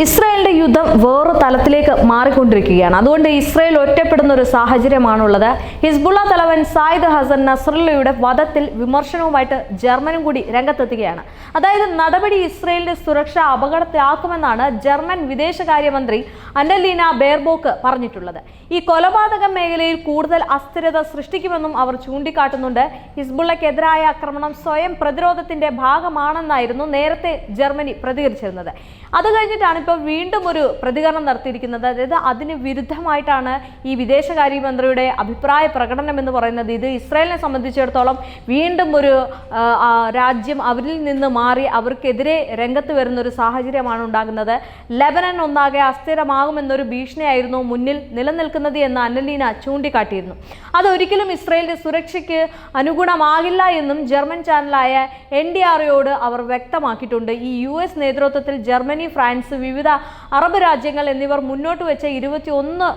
ഇസ്രായേലിന്റെ യുദ്ധം വേറെ തലത്തിലേക്ക് മാറിക്കൊണ്ടിരിക്കുകയാണ്. അതുകൊണ്ട് ഇസ്രായേൽ ഒറ്റപ്പെടുന്ന ഒരു സാഹചര്യമാണുള്ളത്. ഹിസ്ബുള്ള തലവൻ സായിദ് ഹസൻ നസ്രല്ലയുടെ വധത്തിൽ വിമർശനവുമായിട്ട് ജർമ്മനും കൂടി രംഗത്തെത്തുകയാണ്. അതായത് നടപടി ഇസ്രായേലിന്റെ സുരക്ഷ അപകടത്തിലാക്കുമെന്നാണ് ജർമ്മൻ വിദേശകാര്യമന്ത്രി അന്നലീന ബേർബോക്ക് പറഞ്ഞിട്ടുള്ളത്. ഈ കൊലപാതക മേഖലയിൽ കൂടുതൽ അസ്ഥിരത സൃഷ്ടിക്കുമെന്നും അവർ ചൂണ്ടിക്കാട്ടുന്നുണ്ട്. ഹിസ്ബുള്ളക്കെതിരായ ആക്രമണം സ്വയം പ്രതിരോധത്തിന്റെ ഭാഗമാണെന്നായിരുന്നു നേരത്തെ ജർമ്മനി പ്രതികരിച്ചിരുന്നത്. അത് കഴിഞ്ഞിട്ടാണ് ഇപ്പോൾ വീണ്ടും ഒരു പ്രതികരണം നടത്തിയിരിക്കുന്നത്. അതായത് അതിന് വിരുദ്ധമായിട്ടാണ് ഈ വിദേശകാര്യമന്ത്രിയുടെ അഭിപ്രായ പ്രകടനം എന്ന് പറയുന്നത്. ഇത് ഇസ്രായേലിനെ സംബന്ധിച്ചിടത്തോളം വീണ്ടും ഒരു രാജ്യം അവരിൽ നിന്ന് മാറി അവർക്കെതിരെ രംഗത്ത് വരുന്ന ഒരു സാഹചര്യമാണ് ഉണ്ടാകുന്നത്. ലെബനൻ ഒന്നാകെ അസ്ഥിരമാകുമെന്നൊരു ഭീഷണിയായിരുന്നു മുന്നിൽ നിലനിൽക്കുന്നത് എന്ന് അന്നലീന ചൂണ്ടിക്കാട്ടിയിരുന്നു. അതൊരിക്കലും ഇസ്രായേലിന്റെ സുരക്ഷയ്ക്ക് അനുഗുണമാകില്ല എന്നും ജർമ്മൻ ചാനലായ എൻ ഡി ആർഒയോട് അവർ വ്യക്തമാക്കിയിട്ടുണ്ട്. ഈ യു എസ് നേതൃത്വത്തിൽ ജർമ്മനി ഫ്രാൻസ് വിവിധ അറബ് രാജ്യങ്ങൾ എന്നിവർ മുന്നോട്ട് വെച്ച ഇരുപത്തി ഒന്ന്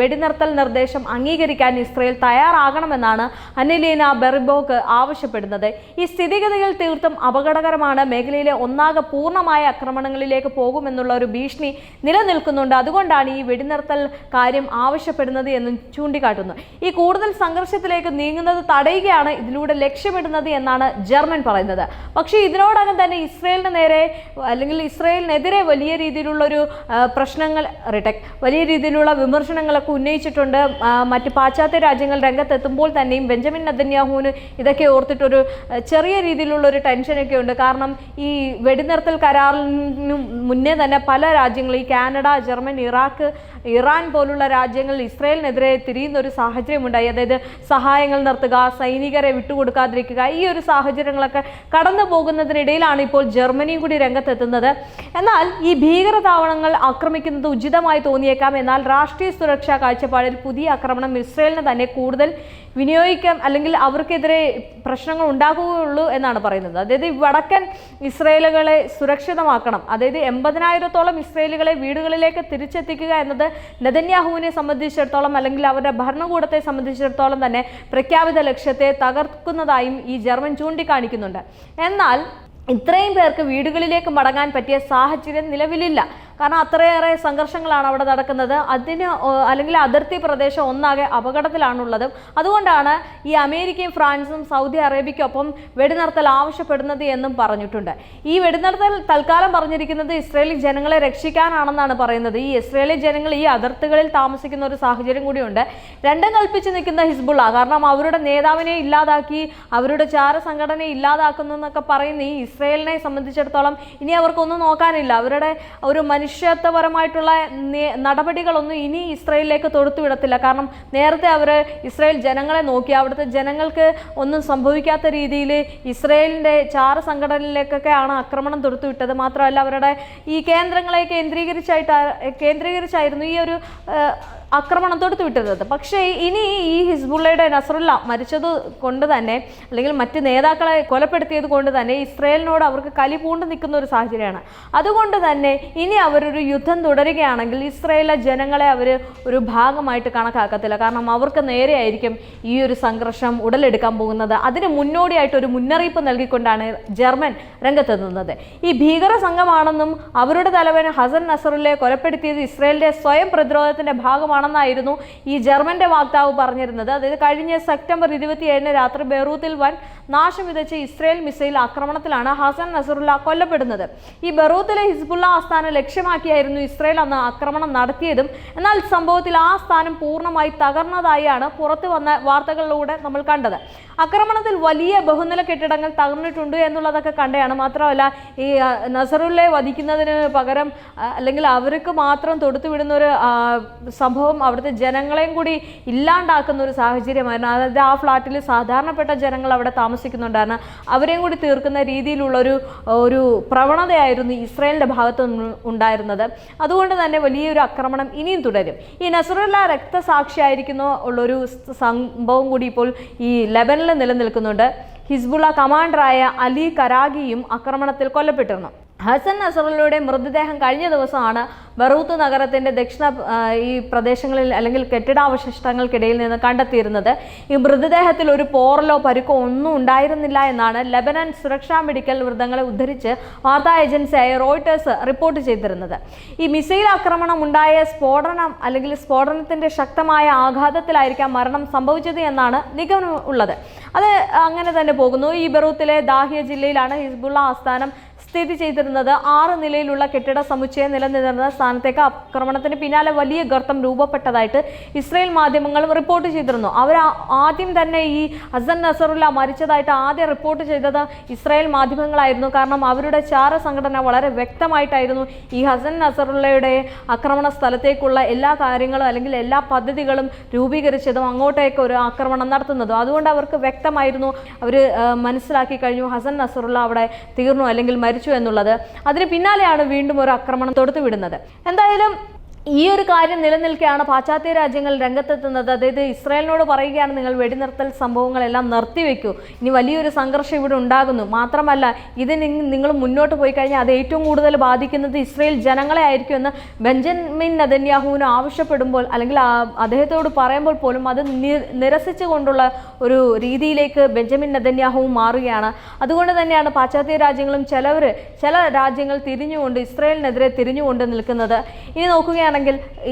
വെടിനിർത്തൽ നിർദ്ദേശം അംഗീകരിക്കാൻ ഇസ്രയേൽ തയ്യാറാകണമെന്നാണ് അനിലീന ബെറിബോക്ക് ആവശ്യപ്പെടുന്നത്. ഈ സ്ഥിതിഗതികൾ തീർത്തും അപകടകരമാണ്. മേഖലയിലെ ഒന്നാകെ പൂർണമായ ആക്രമണങ്ങളിലേക്ക് പോകുമെന്നുള്ള ഒരു ഭീഷണി നിലനിൽക്കുന്നുണ്ട്. അതുകൊണ്ടാണ് ഈ വെടിനിർത്തൽ കാര്യം ആവശ്യപ്പെടുന്നത് എന്നും ചൂണ്ടിക്കാട്ടുന്നു. ഈ കൂടുതൽ സംഘർഷത്തിലേക്ക് നീങ്ങുന്നത് തടയുകയാണ് ഇതിലൂടെ ലക്ഷ്യമിടുന്നത് എന്നാണ് ജർമ്മൻ പറയുന്നത്. പക്ഷേ ഇതിനോടകം തന്നെ ഇസ്രയേലിന് നേരെ അല്ലെങ്കിൽ ഇസ്രയേലിനെതിരെ വലിയ രീതിയിലുള്ള ഒരു പ്രശ്നങ്ങൾ റിടെക് വലിയ രീതിയിലുള്ള വിമർശനങ്ങളൊക്കെ ഉന്നയിച്ചിട്ടുണ്ട്. മറ്റ് പാശ്ചാത്യ രാജ്യങ്ങൾ രംഗത്തെത്തുമ്പോൾ തന്നെയും ബെഞ്ചമിൻ നദന്യാഹുവിന് ഇതൊക്കെ ഓർത്തിട്ടൊരു ചെറിയ രീതിയിലുള്ള ഒരു ടെൻഷനൊക്കെ ഉണ്ട്. കാരണം ഈ വെടിനിർത്തൽ കരാറിന് മുന്നേ തന്നെ പല രാജ്യങ്ങളും ഈ കാനഡ ജർമ്മനി ഇറാഖ് ഇറാൻ പോലുള്ള രാജ്യങ്ങൾ ഇസ്രയേലിനെതിരെ തിരിയുന്ന ഒരു സാഹചര്യമുണ്ടായി. അതായത് സഹായങ്ങൾ നിർത്തുക സൈനികരെ വിട്ടുകൊടുക്കാതിരിക്കുക ഈ ഒരു സാഹചര്യങ്ങളൊക്കെ കടന്നു പോകുന്നതിനിടയിലാണ് ഇപ്പോൾ ജർമ്മനിയും കൂടി രംഗത്തെത്തുന്നത്. എന്നാൽ ഈ ഭീകരതാവണങ്ങൾ ആക്രമിക്കുന്നത് ഉചിതമായി തോന്നിയേക്കാം. എന്നാൽ രാഷ്ട്രീയ സുരക്ഷാ കാഴ്ചപ്പാടിൽ പുതിയ ആക്രമണം ഇസ്രയേലിന് തന്നെ കൂടുതൽ വിനിയോഗിക്കാം. അല്ലെങ്കിൽ അവർക്കെതിരെ പ്രശ്നങ്ങൾ ഉണ്ടാകുകയുള്ളൂ എന്നാണ് പറയുന്നത്. അതായത് വടക്കൻ ഇസ്രയേലുകളെ സുരക്ഷിതമാക്കണം. അതായത് എൺപതിനായിരത്തോളം ഇസ്രയേലുകളെ വീടുകളിലേക്ക് തിരിച്ചെത്തിക്കുക എന്നത് നെതന്യാഹുവിനെ സംബന്ധിച്ചിടത്തോളം അല്ലെങ്കിൽ അവരുടെ ഭരണകൂടത്തെ സംബന്ധിച്ചിടത്തോളം തന്നെ പ്രഖ്യാപിത ലക്ഷ്യത്തെ തകർക്കുന്നതായും ഈ ജർമ്മൻ ചൂണ്ടിക്കാണിക്കുന്നുണ്ട്. എന്നാൽ ഇത്രയും പേർക്ക് വീടുകളിലേക്ക് മടങ്ങാൻ പറ്റിയ സാഹചര്യം നിലവിലില്ല. കാരണം അത്രയേറെ സംഘർഷങ്ങളാണ് അവിടെ നടക്കുന്നത്. അതിന് അല്ലെങ്കിൽ അതിർത്തി പ്രദേശം ഒന്നാകെ അപകടത്തിലാണുള്ളത്. അതുകൊണ്ടാണ് ഈ അമേരിക്കയും ഫ്രാൻസും സൗദി അറേബ്യയ്ക്കൊപ്പം വെടിനിർത്തൽ ആവശ്യപ്പെടുന്നത് എന്നും പറഞ്ഞിട്ടുണ്ട്. ഈ വെടിനിർത്തൽ തൽക്കാലം പറഞ്ഞിരിക്കുന്നത് ഇസ്രയേലി ജനങ്ങളെ രക്ഷിക്കാനാണെന്നാണ് പറയുന്നത്. ഈ ഇസ്രയേലി ജനങ്ങൾ ഈ അതിർത്തികളിൽ താമസിക്കുന്ന ഒരു സാഹചര്യം കൂടിയുണ്ട്. രണ്ടും കൽപ്പിച്ച് നിൽക്കുന്ന ഹിസ്ബുള്ള കാരണം അവരുടെ നേതാവിനെ ഇല്ലാതാക്കി അവരുടെ ചാര സംഘടനയെ ഇല്ലാതാക്കുന്നു എന്നൊക്കെ പറയുന്ന ഈ ഇസ്രയേലിനെ സംബന്ധിച്ചിടത്തോളം ഇനി അവർക്കൊന്നും നോക്കാനില്ല. അവരുടെ ഒരു മനുഷ്യത്വപരമായിട്ടുള്ള നടപടികളൊന്നും ഇനി ഇസ്രയേലിലേക്ക് തൊടുത്തുവിടത്തില്ല കാരണം നേരത്തെ അവർ ഇസ്രയേൽ ജനങ്ങളെ നോക്കി അവിടുത്തെ ജനങ്ങൾക്ക് ഒന്നും സംഭവിക്കാത്ത രീതിയിൽ ഇസ്രയേലിന്റെ ചാര സംഘടനയിലേക്കൊക്കെയാണ് ആക്രമണം തൊടുത്തുവിട്ടത് മാത്രമല്ല അവരുടെ ഈ കേന്ദ്രങ്ങളെ കേന്ദ്രീകരിച്ചായിട്ട് കേന്ദ്രീകരിച്ചായിരുന്നു ഈ ഒരു ആ, വിട്ടിരുന്നത് പക്ഷേ ഇനി ഈ ഹിസ്ബുള്ളയുടെ നസറുല്ല മരിച്ചത് കൊണ്ട് തന്നെ അല്ലെങ്കിൽ മറ്റ് നേതാക്കളെ കൊലപ്പെടുത്തിയത് കൊണ്ട് തന്നെ ഇസ്രയേലിനോട് അവർക്ക് കലി പൂണ്ട് നിൽക്കുന്ന ഒരു സാഹചര്യമാണ്. അതുകൊണ്ട് തന്നെ ഇനി അവരൊരു യുദ്ധം തുടരുകയാണെങ്കിൽ ഇസ്രയേലിലെ ജനങ്ങളെ അവർ ഒരു ഭാഗമായിട്ട് കണക്കാക്കത്തില്ല. കാരണം അവർക്ക് നേരെയായിരിക്കും ഈ ഒരു സംഘർഷം ഉടലെടുക്കാൻ പോകുന്നത്. അതിന് മുന്നോടിയായിട്ട് ഒരു മുന്നറിയിപ്പ് നൽകിക്കൊണ്ടാണ് ജർമ്മൻ രംഗത്തെത്തുന്നത് ഈ ഭീകര സംഘമാണെന്നും അവരുടെ തലവൻ ഹസൻ നസറുല്ലയെ കൊലപ്പെടുത്തിയത് ഇസ്രയേലിന്റെ സ്വയം പ്രതിരോധത്തിന്റെ ഭാഗമാണെന്നായിരുന്നു ഈ ജർമ്മന്റെ വാക്താവ് പറഞ്ഞിരുന്നത്. അതായത് കഴിഞ്ഞ സെപ്റ്റംബർ ഇരുപത്തിയേഴിന് രാത്രി ബെറൂത്തിൽ വൻ നാശം വിതച്ച ഇസ്രയേൽ മിസൈൽ ആക്രമണത്തിലാണ് ഹസൻ നസറുല്ല കൊല്ലപ്പെടുന്നത്. ഈ ബറൂത്തിലെ ഹിസ്ബുള്ള ആസ്ഥാനം ലക്ഷ്യമാക്കിയായിരുന്നു ഇസ്രയേൽ അന്ന് ആക്രമണം നടത്തിയതും. എന്നാൽ സംഭവത്തിൽ ആ സ്ഥാനം പൂർണമായി തകർന്നതായാണ് പുറത്തു വന്ന വാർത്തകളിലൂടെ നമ്മൾ കണ്ടത്. ആക്രമണത്തിൽ വലിയ ബഹുനില കെട്ടിടങ്ങൾ തകർന്നിട്ടുണ്ട് എന്നുള്ളതൊക്കെ കണ്ടെയാണ്. മാത്രമല്ല ഈ ആ, നസറുല്ലെ വധിക്കുന്നതിന് പകരം അല്ലെങ്കിൽ അവർക്ക് മാത്രം തൊടുത്തു വിടുന്ന ഒരു സംഭവം അവിടുത്തെ ജനങ്ങളെയും കൂടി ഇല്ലാണ്ടാക്കുന്ന ഒരു സാഹചര്യമായിരുന്നു. അതായത് ആ ഫ്ലാറ്റിൽ സാധാരണപ്പെട്ട ജനങ്ങൾ അവിടെ താമസിക്കുന്നുണ്ടായിരുന്നു അവരെയും കൂടി തീർക്കുന്ന രീതിയിലുള്ളൊരു ഒരു പ്രവണതയായിരുന്നു ഇസ്രായേലിന്റെ ഭാഗത്ത് ഉണ്ടായിരുന്നത്. അതുകൊണ്ട് തന്നെ വലിയൊരു ആക്രമണം ഇനിയും തുടരും. ഈ നസറുല്ല രക്തസാക്ഷിയായിരിക്കുന്ന ഉള്ളൊരു സംഭവം കൂടി ഇപ്പോൾ ഈ ലെബനിൽ നിലനിൽക്കുന്നുണ്ട്. ഹിസ്ബുള്ള കമാൻഡറായ അലി കരാഗിയും ആക്രമണത്തിൽ കൊല്ലപ്പെട്ടിരുന്നു. ഹസൻ നസറുള്ളയുടെ മൃതദേഹം കഴിഞ്ഞ ദിവസമാണ് ബറൂത്ത് നഗരത്തിന്റെ ദക്ഷിണ ഈ പ്രദേശങ്ങളിൽ അല്ലെങ്കിൽ കെട്ടിടാവശിഷ്ടങ്ങൾക്കിടയിൽ നിന്ന് കണ്ടെത്തിയിരുന്നത്. ഈ മൃതദേഹത്തിൽ ഒരു പോറലോ പരുക്കോ ഒന്നും ഉണ്ടായിരുന്നില്ല എന്നാണ് ലെബനൻ സുരക്ഷാ മെഡിക്കൽ വൃദ്ധങ്ങളെ ഉദ്ധരിച്ച് വാർത്താ ഏജൻസിയായ റോയിട്ടേഴ്സ് റിപ്പോർട്ട് ചെയ്തിരുന്നത്. ഈ മിസൈൽ ആക്രമണം ഉണ്ടായ സ്ഫോടനം അല്ലെങ്കിൽ സ്ഫോടനത്തിന്റെ ശക്തമായ ആഘാതത്തിലായിരിക്കാം മരണം സംഭവിച്ചത് എന്നാണ് നിഗമനം ഉള്ളത്. അത് അങ്ങനെ തന്നെ പോകുന്നു. ഈ ബറൂത്തിലെ ദാഹിയ ജില്ലയിലാണ് ഹിസ്ബുള്ള ആസ്ഥാനം സ്ഥിതി ചെയ്തിരുന്നത് ആറ് നിലയിലുള്ള കെട്ടിട സമുച്ചയം നിലനിന്നിരുന്ന സ്ഥാനത്തേക്ക് ആക്രമണത്തിന് പിന്നാലെ വലിയ ഗർത്തം രൂപപ്പെട്ടതായിട്ട് ഇസ്രയേൽ മാധ്യമങ്ങൾ റിപ്പോർട്ട് ചെയ്തിരുന്നു. അവർ ആദ്യം തന്നെ ഈ അസൻ നസറുല്ല മരിച്ചതായിട്ട് ആദ്യം റിപ്പോർട്ട് ചെയ്തത് ഇസ്രായേൽ മാധ്യമങ്ങളായിരുന്നു. കാരണം അവരുടെ ചാര സംഘടന വളരെ വ്യക്തമായിട്ടായിരുന്നു ഈ ഹസൻ നസറുള്ളയുടെ ആക്രമണ സ്ഥലത്തേക്കുള്ള എല്ലാ കാര്യങ്ങളും അല്ലെങ്കിൽ എല്ലാ പദ്ധതികളും രൂപീകരിച്ചതും അങ്ങോട്ടേക്ക് ഒരു ആക്രമണം നടത്തുന്നതും. അതുകൊണ്ട് അവർക്ക് വ്യക്തമായിരുന്നു. അവർ മനസ്സിലാക്കി കഴിഞ്ഞു. ഹസൻ നസറുള്ള അവിടെ തീർന്നു അല്ലെങ്കിൽ മരിച്ചു. എന്നുള്ളത്. അതിന് പിന്നാലെയാണ് വീണ്ടും ഒരു ആക്രമണം തൊടുത്തുവിടുന്നത്. എന്തായാലും ഈ ഒരു കാര്യം നിലനിൽക്കുകയാണ് പാശ്ചാത്യ രാജ്യങ്ങൾ രംഗത്തെത്തുന്നത്. അതായത് ഇസ്രായേലിനോട് പറയുകയാണ് നിങ്ങൾ വെടിനിർത്തൽ സംഭവങ്ങളെല്ലാം നിർത്തിവെക്കൂ. ഇനി വലിയൊരു സംഘർഷം ഇവിടെ ഉണ്ടാകുന്നു. മാത്രമല്ല ഇത് നിങ്ങൾ മുന്നോട്ട് പോയി കഴിഞ്ഞാൽ അത് ഏറ്റവും കൂടുതൽ ബാധിക്കുന്നത് ഇസ്രായേൽ ജനങ്ങളെ ആയിരിക്കും എന്ന് ബെഞ്ചമിൻ നദന്യാഹുവിന് ആവശ്യപ്പെടുമ്പോൾ അല്ലെങ്കിൽ അദ്ദേഹത്തോട് പറയുമ്പോൾ പോലും അത് നിരസിച്ചുകൊണ്ടുള്ള ഒരു രീതിയിലേക്ക് ബെഞ്ചമിൻ നദന്യാഹുവും മാറുകയാണ്. അതുകൊണ്ട് തന്നെയാണ് പാശ്ചാത്യ രാജ്യങ്ങളും ചിലവർ ചില രാജ്യങ്ങൾ തിരിഞ്ഞുകൊണ്ട് ഇസ്രായേലിനെതിരെ തിരിഞ്ഞുകൊണ്ട് നിൽക്കുന്നത്. ഇനി നോക്കുകയാണെങ്കിൽ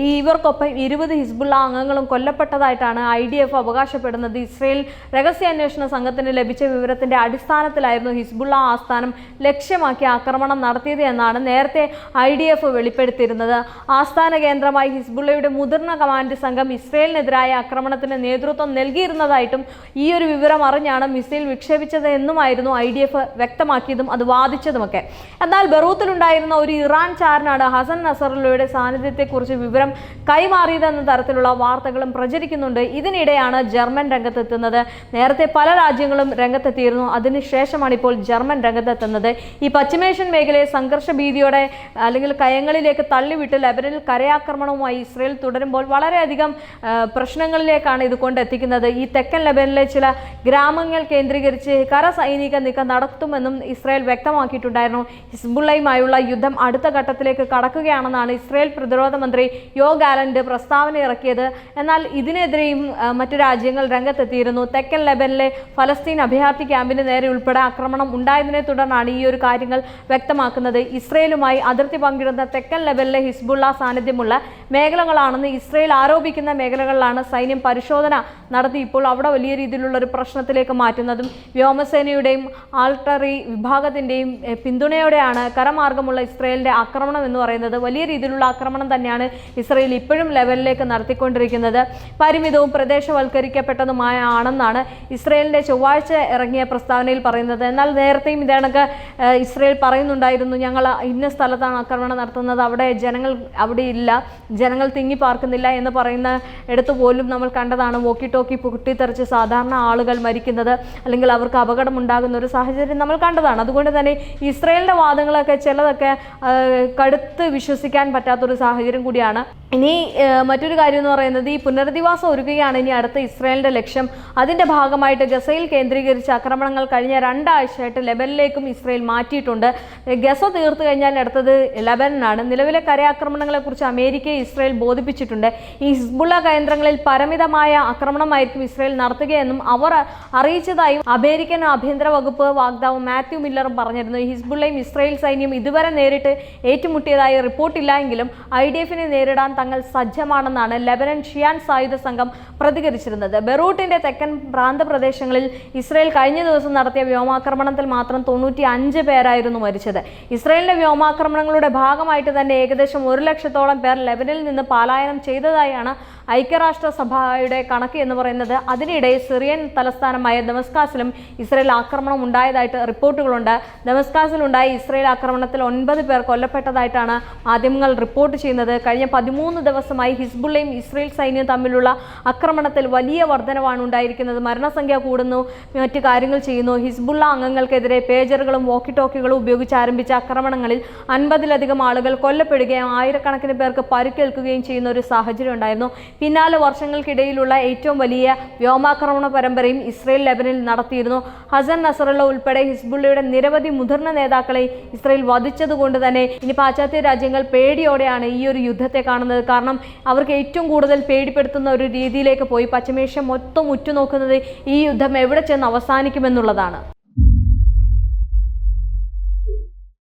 ഈ ഇവർക്കൊപ്പം ഇരുപത് ഹിസ്ബുള്ള അംഗങ്ങളും കൊല്ലപ്പെട്ടതായിട്ടാണ് ഐ ഡി എഫ് അവകാശപ്പെടുന്നത്. ഇസ്രയേൽ രഹസ്യാന്വേഷണ സംഘത്തിന് ലഭിച്ച വിവരത്തിന്റെ അടിസ്ഥാനത്തിലായിരുന്നു ഹിസ്ബുള്ള ആസ്ഥാനം ലക്ഷ്യമാക്കി ആക്രമണം നടത്തിയത് എന്നാണ് നേരത്തെ ഐ ഡി എഫ് വെളിപ്പെടുത്തിയിരുന്നത്. ആസ്ഥാന കേന്ദ്രമായി ഹിസ്ബുള്ളയുടെ മുതിർന്ന കമാൻഡ് സംഘം ഇസ്രയേലിനെതിരായ ആക്രമണത്തിന് നേതൃത്വം നൽകിയിരുന്നതായിട്ടും ഈ ഒരു വിവരം അറിഞ്ഞാണ് മിസൈൽ വിക്ഷേപിച്ചത് എന്നുമായിരുന്നു ഐ ഡി എഫ് വ്യക്തമാക്കിയതും അത് വാദിച്ചതുമൊക്കെ. എന്നാൽ ബറൂത്തിലുണ്ടായിരുന്ന ഒരു ഇറാൻ ചാരനാണ് ഹസൻ നസറുള്ളയുടെ സാന്നിധ്യത്തെക്കുറിച്ച് വിവരം കൈമാറിയതെന്ന തരത്തിലുള്ള വാർത്തകളും പ്രചരിക്കുന്നുണ്ട്. ഇതിനിടെയാണ് ജർമ്മൻ രംഗത്തെത്തുന്നത്. നേരത്തെ പല രാജ്യങ്ങളും രംഗത്തെത്തിയിരുന്നു. അതിനുശേഷമാണ് ഇപ്പോൾ ജർമ്മൻ രംഗത്തെത്തുന്നത്. ഈ പശ്ചിമേഷ്യൻ മേഖലയെ സംഘർഷ ഭീതിയോടെ അല്ലെങ്കിൽ കയങ്ങളിലേക്ക് തള്ളിവിട്ട് ലബനനിൽ കരയാക്രമണവുമായി ഇസ്രയേൽ തുടരുമ്പോൾ വളരെയധികം പ്രശ്നങ്ങളിലേക്കാണ് ഇത് കൊണ്ടെത്തിക്കുന്നത്. ഈ തെക്കൻ ലബനിലെ ചില ഗ്രാമങ്ങൾ കേന്ദ്രീകരിച്ച് കര സൈനിക നീക്കം നടത്തുമെന്നും ഇസ്രായേൽ വ്യക്തമാക്കിയിട്ടുണ്ടായിരുന്നു. ഹിസ്ബുള്ളയുമായുള്ള യുദ്ധം അടുത്ത ഘട്ടത്തിലേക്ക് കടക്കുകയാണെന്നാണ് ഇസ്രായേൽ പ്രതിരോധ മന്ത്രി യോ ഗാലന്റ് പ്രസ്താവന ഇറക്കിയത്. എന്നാൽ ഇതിനെതിരെയും മറ്റു രാജ്യങ്ങൾ രംഗത്തെത്തിയിരുന്നു. തെക്കൻ ലെബനിലെ ഫലസ്തീൻ അഭയാർത്ഥി ക്യാമ്പിന് നേരെ ഉൾപ്പെടെ ആക്രമണം ഉണ്ടായതിനെ തുടർന്നാണ് ഈ ഒരു കാര്യങ്ങൾ വ്യക്തമാക്കുന്നത്. ഇസ്രയേലുമായി അതിർത്തി പങ്കിടുന്ന തെക്കൻ ലെബനിലെ ഹിസ്ബുള്ള സാന്നിധ്യമുള്ള മേഖലകളാണെന്ന് ഇസ്രയേൽ ആരോപിക്കുന്ന മേഖലകളിലാണ് സൈന്യം പരിശോധന നടത്തി ഇപ്പോൾ അവിടെ വലിയ രീതിയിലുള്ള ഒരു പ്രശ്നത്തിലേക്ക് മാറ്റുന്നതും വ്യോമസേനയുടെയും ആൾട്ടറി വിഭാഗത്തിന്റെയും പിന്തുണയോടെയാണ് കരമാർഗമുള്ള ഇസ്രയേലിന്റെ ആക്രമണം എന്ന് പറയുന്നത്. വലിയ രീതിയിലുള്ള ആക്രമണം തന്നെയാണ് ഇസ്രയേൽ ഇപ്പോഴും ലെവലിലേക്ക് നടത്തിക്കൊണ്ടിരിക്കുന്നത്. പരിമിതവും പ്രദേശവൽക്കരിക്കപ്പെട്ടതുമായ ആണെന്നാണ് ഇസ്രയേലിന്റെ ചൊവ്വാഴ്ച ഇറങ്ങിയ പ്രസ്താവനയിൽ പറയുന്നത്. എന്നാൽ നേരത്തെയും ഇതേണക്ക് ഇസ്രയേൽ പറയുന്നുണ്ടായിരുന്നു. ഞങ്ങൾ ഇന്ന സ്ഥലത്താണ് ആക്രമണം നടത്തുന്നത്. അവിടെ ജനങ്ങൾ അവിടെ ഇല്ല. ജനങ്ങൾ തിങ്ങി പാർക്കുന്നില്ല എന്ന് പറയുന്ന ഇടത്ത് പോലും നമ്മൾ കണ്ടതാണ്. വോക്കി ടോക്കി പൊട്ടിത്തെറിച്ച് സാധാരണ ആളുകൾ മരിക്കുന്നത് അല്ലെങ്കിൽ അവർക്ക് അപകടം ഉണ്ടാകുന്ന ഒരു സാഹചര്യം നമ്മൾ കണ്ടതാണ്. അതുകൊണ്ട് തന്നെ ഇസ്രയേലിന്റെ വാദങ്ങളൊക്കെ ചിലതൊക്കെ കടുത്ത് വിശ്വസിക്കാൻ പറ്റാത്തൊരു സാഹചര്യം കൂടിയാണ്. ഇനി മറ്റൊരു കാര്യം എന്ന് പറയുന്നത് ഈ പുനരധിവാസം ഒരുക്കുകയാണ് ഇനി അടുത്ത ഇസ്രായേലിന്റെ ലക്ഷ്യം. അതിന്റെ ഭാഗമായിട്ട് ഗസയിൽ കേന്ദ്രീകരിച്ച ആക്രമണങ്ങൾ കഴിഞ്ഞ രണ്ടാഴ്ചയായിട്ട് ലെബനിലേക്കും ഇസ്രായേൽ മാറ്റിയിട്ടുണ്ട്. ഗസ തീർത്തു കഴിഞ്ഞാൽ അടുത്തത് ലെബനാണ്. നിലവിലെ കരയാക്രമണങ്ങളെക്കുറിച്ച് അമേരിക്കയെ ഇസ്രായേൽ ബോധിപ്പിച്ചിട്ടുണ്ട്. ഈ ഹിസ്ബുള്ള കേന്ദ്രങ്ങളിൽ പരമിതമായ ആക്രമണമായിരിക്കും ഇസ്രായേൽ നടത്തുകയെന്നും അവർ അറിയിച്ചതായും അമേരിക്കൻ ആഭ്യന്തര വകുപ്പ് വാഗ്ദാവ് മാത്യു മില്ലറും പറഞ്ഞിരുന്നു. ഹിസ്ബുള്ളയും ഇസ്രായേൽ സൈന്യം ഇതുവരെ നേരിട്ട് ഏറ്റുമുട്ടിയതായി റിപ്പോർട്ടില്ല എങ്കിലും ഐ ഡി എഫിനെ നേരിടാൻ തങ്ങൾ സജ്ജമാണെന്നാണ് ലെബനൻ ഷിയാൻ സായുധ സംഘം പ്രതികരിച്ചിരുന്നത്. ബെറൂട്ടിന്റെ തെക്കൻ പ്രാന്തപ്രദേശങ്ങളിൽ ഇസ്രയേൽ കഴിഞ്ഞ ദിവസം നടത്തിയ വ്യോമാക്രമണത്തിൽ മാത്രം തൊണ്ണൂറ്റി അഞ്ച് പേരായിരുന്നു മരിച്ചത്. ഇസ്രയേലിന്റെ വ്യോമാക്രമണങ്ങളുടെ ഭാഗമായിട്ട് തന്നെ ഏകദേശം ഒരു ലക്ഷത്തോളം പേർ ലെബനിൽ നിന്ന് പലായനം ചെയ്തതായാണ് ഐക്യരാഷ്ട്രസഭയുടെ കണക്ക് എന്ന് പറയുന്നത്. അതിനിടെ സിറിയൻ തലസ്ഥാനമായ ദമസ്കാസിലും ഇസ്രയേൽ ആക്രമണം ഉണ്ടായതായിട്ട് റിപ്പോർട്ടുകളുണ്ട്. ദമസ്കാസിലുണ്ടായ ഇസ്രയേൽ ആക്രമണത്തിൽ ഒൻപത് പേർ കൊല്ലപ്പെട്ടതായിട്ടാണ് മാധ്യമങ്ങൾ റിപ്പോർട്ട് ചെയ്യുന്നത്. കഴിഞ്ഞ പതിമൂന്ന് മൂന്ന് ദിവസമായി ഹിസ്ബുള്ളയും ഇസ്രയേൽ സൈന്യവും തമ്മിലുള്ള ആക്രമണത്തിൽ വലിയ വർധനവാണ് ഉണ്ടായിരിക്കുന്നത്. മരണസംഖ്യ കൂടുന്നു മറ്റ് കാര്യങ്ങൾ ചെയ്യുന്നു. ഹിസ്ബുള്ള അംഗങ്ങൾക്കെതിരെ പേജറുകളും വോക്കി ടോക്കികളും ഉപയോഗിച്ച് ആരംഭിച്ച ആക്രമണങ്ങളിൽ അൻപതിലധികം ആളുകൾ കൊല്ലപ്പെടുകയും ആയിരക്കണക്കിന് പേർക്ക് പരുക്കേൽക്കുകയും ചെയ്യുന്ന ഒരു സാഹചര്യം ഉണ്ടായിരുന്നു. പിന്നാലെ വർഷങ്ങൾക്കിടയിലുള്ള ഏറ്റവും വലിയ വ്യോമാക്രമണ പരമ്പരയും ഇസ്രയേൽ ലെബനിൽ നടത്തിയിരുന്നു. ഹസൻ നസറുള്ള ഉൾപ്പെടെ ഹിസ്ബുള്ളയുടെ നിരവധി മുതിർന്ന നേതാക്കളെ ഇസ്രയേൽ വധിച്ചതുകൊണ്ട് തന്നെ ഇനി പാശ്ചാത്യ രാജ്യങ്ങൾ പേടിയോടെയാണ് ഈ ഒരു യുദ്ധത്തെ കാണുന്നത്. കാരണം അവർക്ക് ഏറ്റവും കൂടുതൽ പേടിപ്പെടുത്തുന്ന ഒരു രീതിയിലേക്ക് പോയി. പശ്ചിമേഷ്യ മൊത്തം ഉറ്റുനോക്കുന്നത് ഈ യുദ്ധം എവിടെ ചെന്ന് അവസാനിക്കുമെന്നുള്ളതാണ്.